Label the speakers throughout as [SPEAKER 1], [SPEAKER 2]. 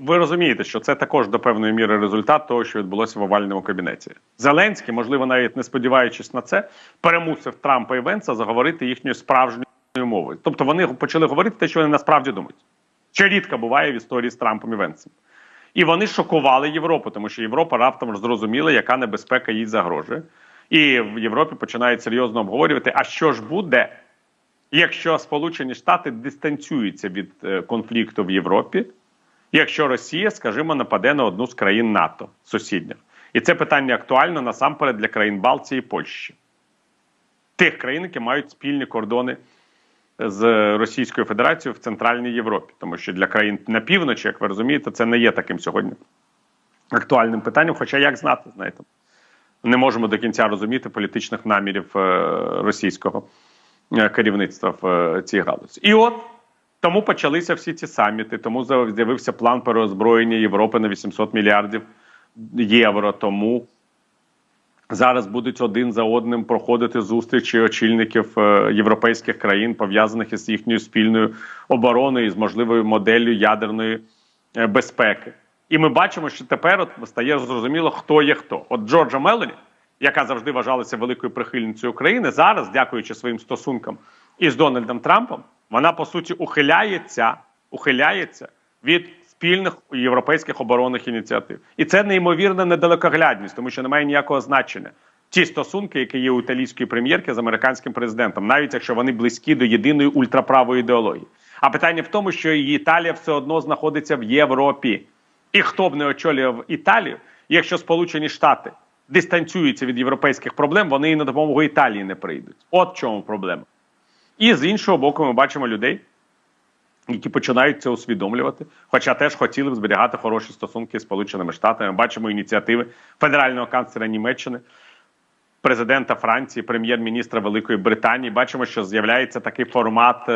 [SPEAKER 1] ви розумієте, що це також до певної міри результат того, що відбулося в овальному кабінеті. Зеленський, можливо, навіть не сподіваючись на це, перемусив Трампа і Венса заговорити їхньою справжньою мовою. Тобто вони почали говорити те, що вони насправді думають. Що рідко буває в історії з Трампом і Венсом. І вони шокували Європу, тому що Європа раптом зрозуміла, яка небезпека їй загрожує. І в Європі починають серйозно обговорювати, а що ж буде, якщо Сполучені Штати дистанціюються від е, конфлікту в Європі, якщо Росія, скажімо, нападе на одну з країн НАТО сусідніх. І це питання актуально насамперед для країн Балтії і Польщі, тих країн, які мають спільні кордони з Російською Федерацією в Центральній Європі, тому що для країн на півночі, як ви розумієте, це не є таким сьогодні актуальним питанням. Хоча як знати, знаєте, не можемо до кінця розуміти політичних намірів е, російського е, керівництва в е, цій галузі. І от тому почалися всі ці саміти, тому з'явився план переозброєння Європи на 800 мільярдів євро. Тому зараз будуть один за одним проходити зустрічі очільників е, європейських країн, пов'язаних із їхньою спільною обороною і з можливою моделлю ядерної е, безпеки. І ми бачимо, що тепер от стає зрозуміло, хто є хто. От Джорджа Мелоні, яка завжди вважалася великою прихильницею України, зараз, дякуючи своїм стосункам із Дональдом Трампом, вона по суті ухиляється, ухиляється від спільних європейських оборонних ініціатив. І це неймовірна недалекоглядність, тому що немає ніякого значення. Ті стосунки, які є у італійської прем'єрки з американським президентом, навіть якщо вони близькі до єдиної ультраправої ідеології. А питання в тому, що Італія все одно знаходиться в Європі. І хто б не очолював Італію, якщо Сполучені Штати дистанціюються від європейських проблем, вони і на допомогу Італії не прийдуть. От в чому проблема. І з іншого боку, ми бачимо людей, які починають це усвідомлювати, хоча теж хотіли б зберігати хороші стосунки з Сполученими Штатами. Ми бачимо ініціативи федерального канцлера Німеччини, президента Франції, прем'єр-міністра Великої Британії. Бачимо, що з'являється такий формат.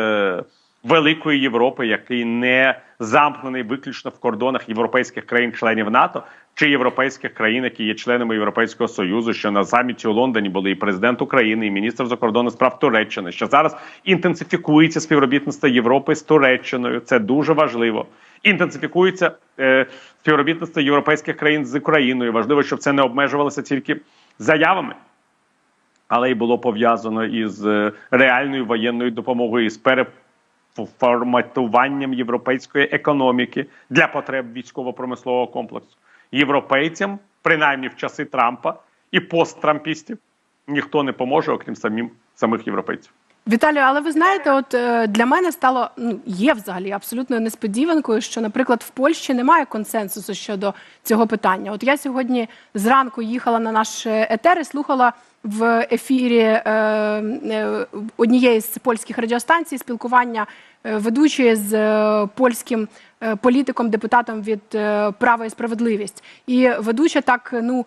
[SPEAKER 1] Великої Європи, який не замкнений виключно в кордонах європейських країн-членів НАТО чи європейських країн, які є членами Європейського союзу, що на саміті у Лондоні були і президент України, і міністр закордонних справ Туреччини. Що зараз інтенсифікується співробітництво Європи з Туреччиною. Це дуже важливо. Інтенсифікується е, співробітництво європейських країн з Україною. Важливо, щоб це не обмежувалося тільки заявами. Але й було пов'язано із е, реальною воєнною допомогою з переп форматуванням європейської економіки для потреб військово-промислового комплексу. Європейцям, принаймні в часи Трампа і посттрампістів, ніхто не поможе, окрім самим самих європейців.
[SPEAKER 2] Віталію, але ви знаєте, от е, для мене стало ну є взагалі абсолютно несподіванкою, що, наприклад, в Польщі немає консенсусу щодо цього питання. От я сьогодні зранку їхала на наш етер і слухала в ефірі е, е, однієї з польських радіостанцій спілкування е, ведучої з польським політиком, депутатом від права і справедливість. І ведуча так ну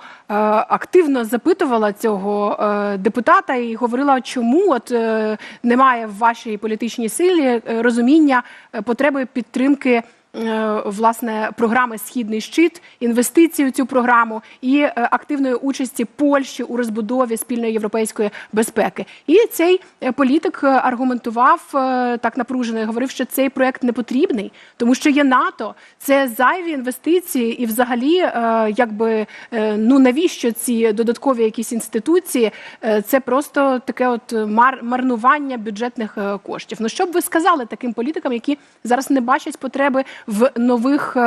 [SPEAKER 2] активно запитувала цього депутата і говорила, чому от немає в вашій політичній силі розуміння потреби підтримки. Е, Власне, програми Східний щит, інвестиції у цю програму і е, активної участі Польщі у розбудові спільної європейської безпеки. І цей е, політик аргументував так напружено і говорив, що цей проект не потрібний, тому що є НАТО, це зайві інвестиції, і взагалі, якби ну навіщо ці додаткові якісь інституції? Це просто таке, от мар марнування бюджетних коштів. Ну що б ви сказали таким політикам, які зараз не бачать потреби в нових е,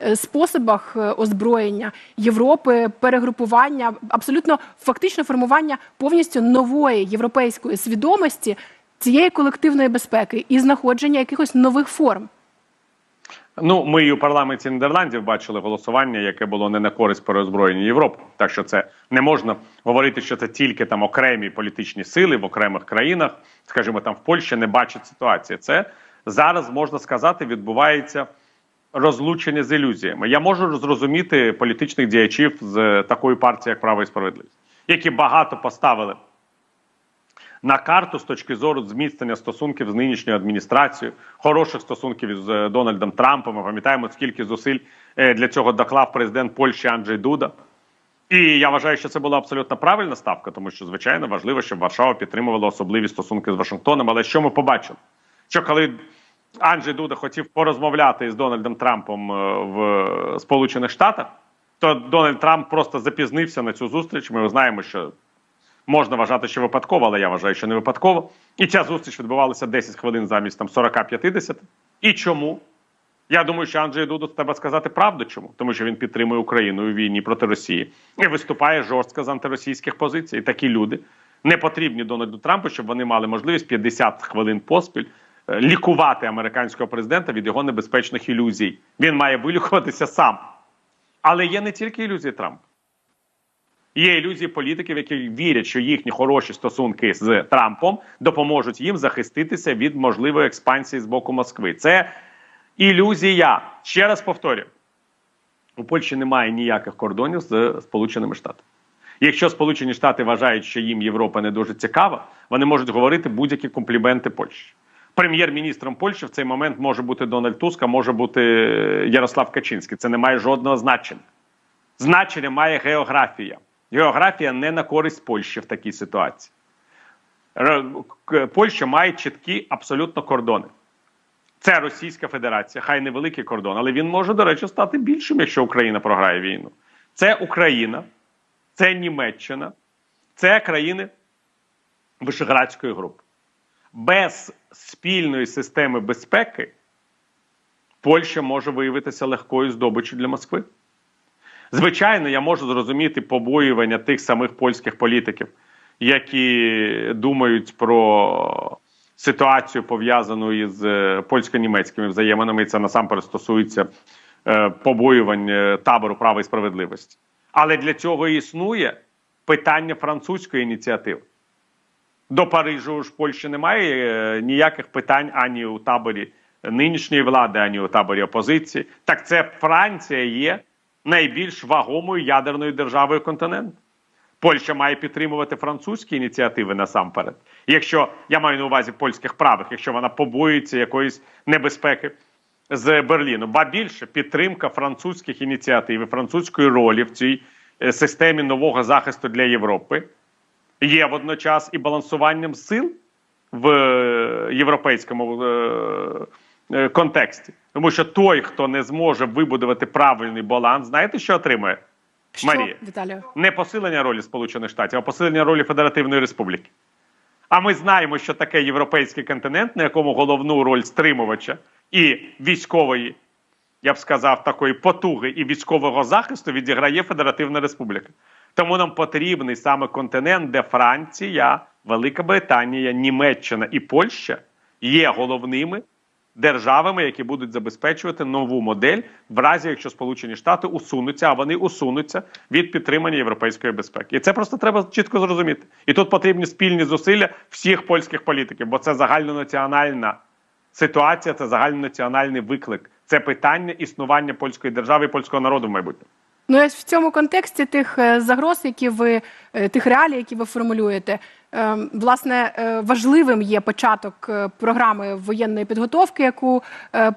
[SPEAKER 2] е, способах е, озброєння Європи, перегрупування, абсолютно фактично формування повністю нової європейської свідомості цієї колективної безпеки і знаходження якихось нових форм?
[SPEAKER 1] Ну, ми і у парламенті Нідерландів бачили голосування, яке було не на користь переозброєння Європи. Так що це не можна говорити, що це тільки там окремі політичні сили в окремих країнах, скажімо, там в Польщі не бачать ситуації. Це зараз можна сказати, відбувається розлучення з ілюзіями. Я можу зрозуміти політичних діячів з такої партії, як Право і справедливість, які багато поставили на карту з точки зору зміцнення стосунків з нинішньою адміністрацією, хороших стосунків з е, Дональдом Трампом. Ми пам'ятаємо, скільки зусиль е, для цього доклав президент Польщі Анджей Дуда. І я вважаю, що це була абсолютно правильна ставка, тому що звичайно важливо, щоб Варшава підтримувала особливі стосунки з Вашингтоном. Але що ми побачили? Що коли Анджей Дуда хотів порозмовляти з Дональдом Трампом е, в Сполучених Штатах, то Дональд Трамп просто запізнився на цю зустріч. Ми знаємо, що можна вважати, що випадково, але я вважаю, що не випадково. І ця зустріч відбувалася 10 хвилин замість там 40-50. І чому? Я думаю, що Анджей Дуду треба сказати правду, чому? Тому що він підтримує Україну у війні проти Росії і виступає жорстко з антиросійських позицій. І такі люди не потрібні Дональду Трампу, щоб вони мали можливість 50 хвилин поспіль лікувати американського президента від його небезпечних ілюзій. Він має вилікуватися сам. Але є не тільки ілюзії Трампа. Є ілюзії політиків, які вірять, що їхні хороші стосунки з Трампом допоможуть їм захиститися від можливої експансії з боку Москви. Це ілюзія. Ще раз повторюю: у Польщі немає ніяких кордонів з Сполученими Штатами. Якщо Сполучені Штати вважають, що їм Європа не дуже цікава, вони можуть говорити будь-які компліменти Польщі. Прем'єр-міністром Польщі в цей момент може бути Дональд Туск, а може бути Ярослав Качинський. Це не має жодного значення. Значення має географія. Географія не на користь Польщі в такій ситуації. Польща має чіткі абсолютно кордони. Це Російська Федерація, хай невеликий кордон, але він може, до речі, стати більшим, якщо Україна програє війну. Це Україна, це Німеччина, це країни Вишеградської групи. Без спільної системи безпеки Польща може виявитися легкою здобиччю для Москви. Звичайно, я можу зрозуміти побоювання тих самих польських політиків, які думають про ситуацію пов'язану із е, польсько-німецькими взаєминами, і це насамперед стосується е, побоювань е, табору права і справедливості. Але для цього існує питання французької ініціативи. До Парижу ж Польщі немає е, ніяких питань ані у таборі нинішньої влади, ані у таборі опозиції. Так це Франція є найбільш вагомою ядерною державою континенту. Польща має підтримувати французькі ініціативи насамперед. Якщо я маю на увазі польських правих, якщо вона побоюється якоїсь небезпеки з Берліну, ба більше підтримка французьких ініціатив, і французької ролі в цій е, системі нового захисту для Європи є водночас і балансуванням сил в е, європейському е, е, контексті. Тому що той, хто не зможе вибудувати правильний баланс, знаєте, що отримує?
[SPEAKER 2] Що,
[SPEAKER 1] Марія.
[SPEAKER 2] Віталію?
[SPEAKER 1] Не посилення ролі Сполучених Штатів, а посилення ролі Федеративної Республіки. А ми знаємо, що таке європейський континент, на якому головну роль стримувача і військової, я б сказав, такої потуги і військового захисту відіграє Федеративна Республіка. Тому нам потрібний саме континент, де Франція, Велика Британія, Німеччина і Польща є головними державами, які будуть забезпечувати нову модель, в разі якщо Сполучені Штати усунуться, а вони усунуться від підтримання європейської безпеки. І це просто треба чітко зрозуміти. І тут потрібні спільні зусилля всіх польських політиків, бо це загальнонаціональна ситуація, це загальнонаціональний виклик. Це питання існування польської держави і польського народу в майбутньому.
[SPEAKER 2] Ну, ось в цьому контексті тих е, загроз, які ви е, тих реалій, які ви формулюєте, е, власне важливим є початок програми воєнної підготовки, яку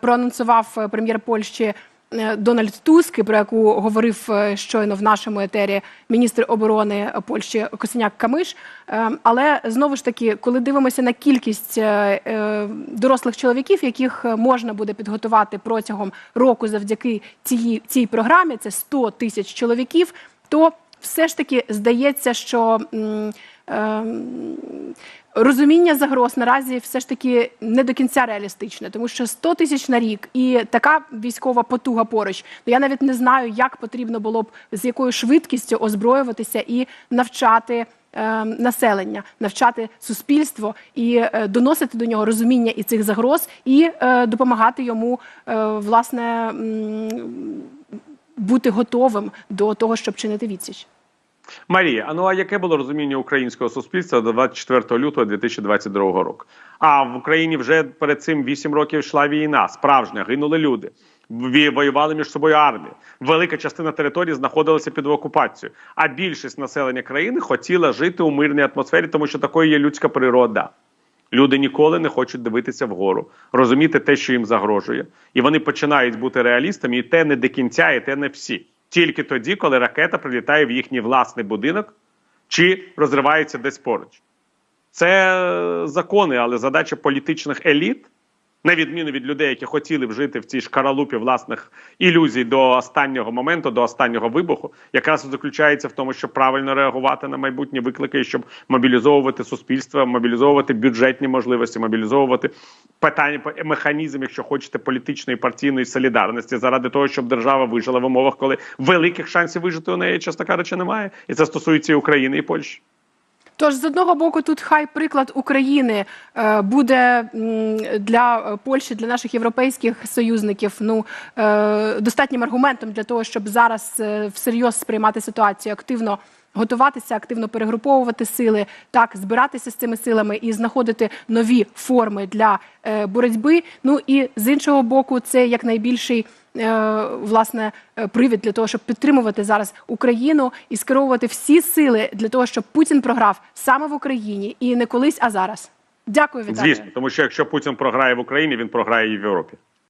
[SPEAKER 2] проанонсував прем'єр Польщі. Е, Дональд Туск, про яку говорив е, щойно в нашому етері міністр оборони Польщі Косиняк Камиш. Е, Але знову ж таки, коли дивимося на кількість дорослих чоловіків, яких можна буде підготувати протягом року завдяки цій, цій програмі, це 100 тисяч чоловіків, то все ж таки здається, що розуміння загроз наразі все ж таки не до кінця реалістичне, тому що 100 тисяч на рік і така військова потуга поруч. То я навіть не знаю, як потрібно було б з якою швидкістю озброюватися і навчати. е, Населення навчати суспільство і е, доносити до нього розуміння і цих загроз, і е, допомагати йому е, власне бути готовим до того, щоб чинити відсіч.
[SPEAKER 1] Марія, а ну а яке було розуміння українського суспільства до 24 лютого 2022 року? А в Україні вже перед цим 8 років йшла війна, справжня, гинули люди. Воювали між собою армії. Велика частина території знаходилася під окупацією. А більшість населення країни хотіла жити у мирній атмосфері, тому що такою є людська природа. Люди ніколи не хочуть дивитися вгору, розуміти те, що їм загрожує, і вони починають бути реалістами, і те не до кінця, і те не всі. Тільки тоді, коли ракета прилітає в їхній власний будинок чи розривається десь поруч. Це е, закони, але задача політичних еліт На відміну від людей, які хотіли б жити в цій шкаралупі власних ілюзій до останнього моменту, до останнього вибуху, якраз заключається в тому, щоб правильно реагувати на майбутні виклики, щоб мобілізовувати суспільство, мобілізовувати бюджетні можливості, мобілізовувати питання механізм, якщо хочете, політичної партійної солідарності, заради того, щоб держава вижила в умовах, коли великих шансів вижити у неї, чесно кажучи, немає, і це стосується і України і Польщі.
[SPEAKER 2] Тож з одного боку, тут хай приклад України е, буде для Польщі, для наших європейських союзників, ну е, достатнім аргументом для того, щоб зараз е, всерйоз сприймати ситуацію, активно готуватися, активно перегруповувати сили, так збиратися з цими силами і знаходити нові форми для е, боротьби. Ну і з іншого боку, це як найбільший е, власне е, привід для того, щоб підтримувати зараз Україну і скеровувати всі сили для того, щоб Путін програв саме в Україні і не колись, а зараз. Дякую, Віталію.
[SPEAKER 1] Звісно, тому що якщо Путін програє в Україні, він програє і в Європі.